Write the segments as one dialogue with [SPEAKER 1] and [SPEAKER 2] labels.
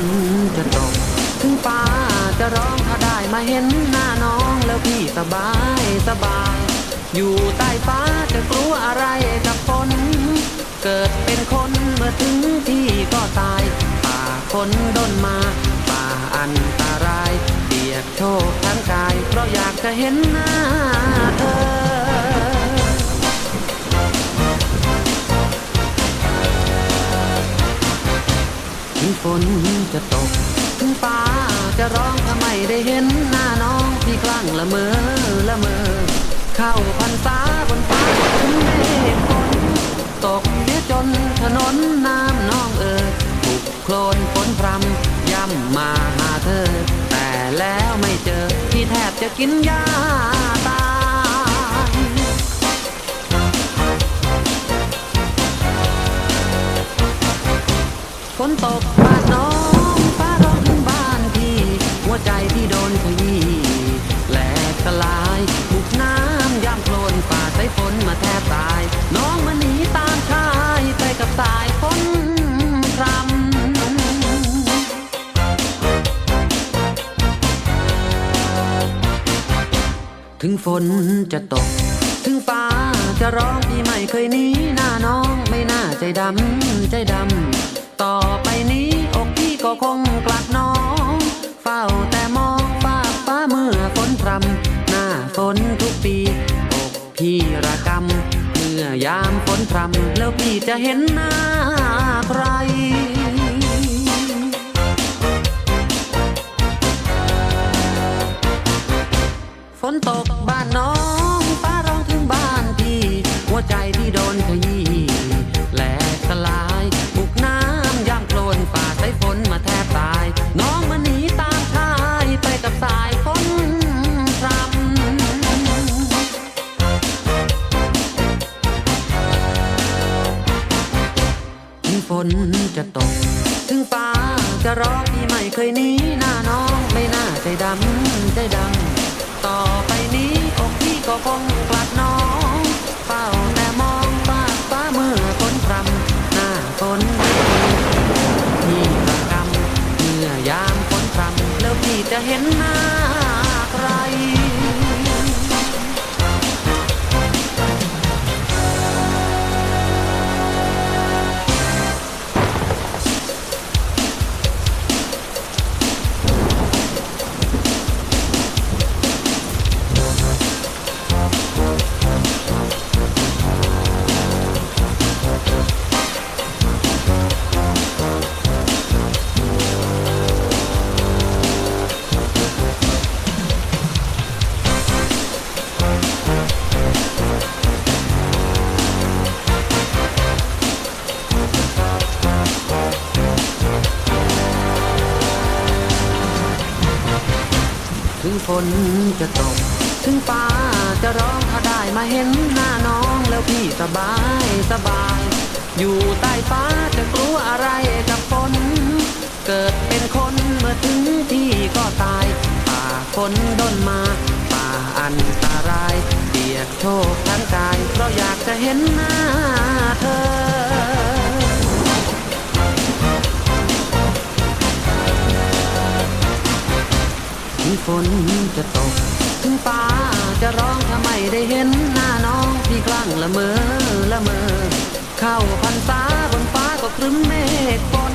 [SPEAKER 1] นจะตก ถึงฟ้าจะร้องถ้าได้มาเห็นหน้าน้องแล้วพี่สบายสบาย อยู่ใต้ฟ้าจะกลัวอะไรกับฝนเกิดเป็นคนเมื่อถึงที่ก็ตาย ป่าคนดนมา ป่าอันตรายเบียดโชคทั้งกาย เพราะอยากจะเห็นหน้า นจะตก ถึงฟ้าจะร้องถ้าไมได้เห็นหน้าน้องพี่คลั่งละเมอละเมอ เข้าพรรษาบนฟ้าถึงเมฆฝนตกเสียจนถนนน้ำน้องเอ่ยถูกโคลนฝนพรำย่ำมาหาเธอ แต่แล้วไม่เจอพี่แทบจะกินยาตายฝนตก ถึงฝนจะตก ถึงฟ้าจะร้องพี่ไม่เคยหนีหน้าน้องไม่น่าใจดำใจดำต่อไปนี้อกพี่ก็คงกลัดน้อง เฝ้าแต่มองฟ้าฟ้าเมื่อฝนพรำหน้าฝนทุกปีอกพี่ระกำเมื่อยามฝนพรำแล้วพี่จะเห็นหน้าใคร นตกบ้านน้องฟ้าร้องถึงบ้านพี่หัวใจพี่โดนขยี้แหลกสลายบุกน้ำย่ำโคลนฝ่าสายฝนมาแทบตาย น้องมาหนีตามชายไปกับสายฝนพรำถึงฝนจะตก ถึงฟ้าจะร้องพี่ไม่เคยหนีหน้าน้องไม่น่าใจดำใจดำ ต่อไปนี้อกพี่ก็คงกลัดน้องเฝ้าแต่มองฟ้าฟ้าเมื่อฝนพรำหน้าฝนพี่ประกำเมื่อยามฝนพรำแล้วพี่จะเห็นหน้า ฝนจะตก ถึงฟ้าจะร้องถ้าได้มาเห็นหน้าน้องแล้วพี่สบายสบาย อยู่ใต้ฟ้าจะกลัวอะไรกับฝน เกิดเป็นคนเมื่อถึงที่ก็ตาย ป่าฝนดนมาป่าอันตรายเปียกโชกทั้งกายเพราะอยากจะเห็นหน้าเธอ ฝนจะตก ถึงฟ้าจะร้องถ้าไม่ได้เห็นหน้าน้องพี่คลั่งละเมอละเมอ เข้าพรรษาบนฟ้าก็ครึ้มเมฆฝน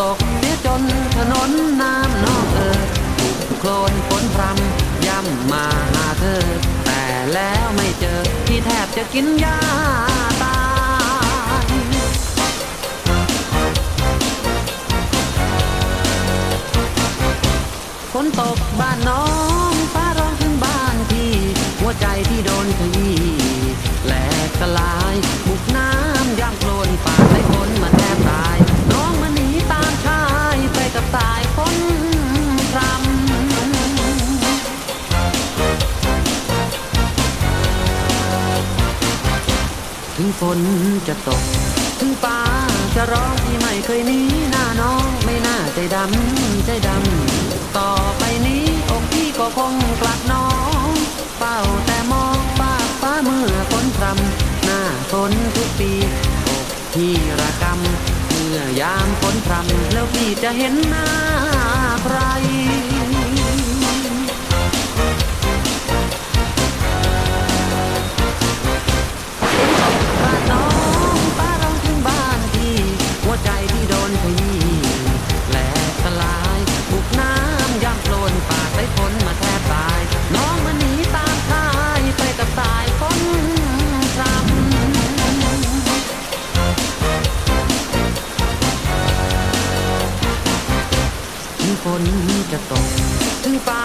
[SPEAKER 1] ตกเสียจนถนนน้ำนองเออโคลนฝนพรำย่ำมาหาเธอ แต่แล้วไม่เจอพี่แทบจะกินยา ถึงฝนจะตก ถึงฟ้าจะร้องพี่ไม่เคยหนีหน้าน้องไม่น่าใจดำใจดำ ต่อไปนี้อกพี่ก็คงกลัดน้องเฝ้าแต่มองฟ้าฟ้าเมื่อฝนพรำหน้าฝนทุกปีอกพี่ระกำเมื่อยามฝนพรำแล้วพี่จะเห็นหน้าใคร นจะตก ถึงฟ้า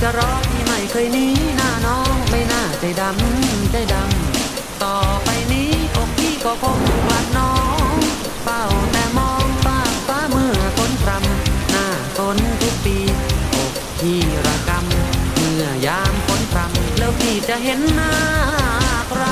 [SPEAKER 1] จะร้องพี่ไม่เคยหนีหน้าน้องไม่น่าใจดำใจดำ ต่อไปนี้อกพี่ก็คงกลัดน้องเฝ้าแต่มองฟ้าฟ้าเมื่อฝนพรำหน้าฝนทุกปีอกพี่ระกำเมื่อยามฝนพรำแล้วพี่จะเห็นหน้าใคร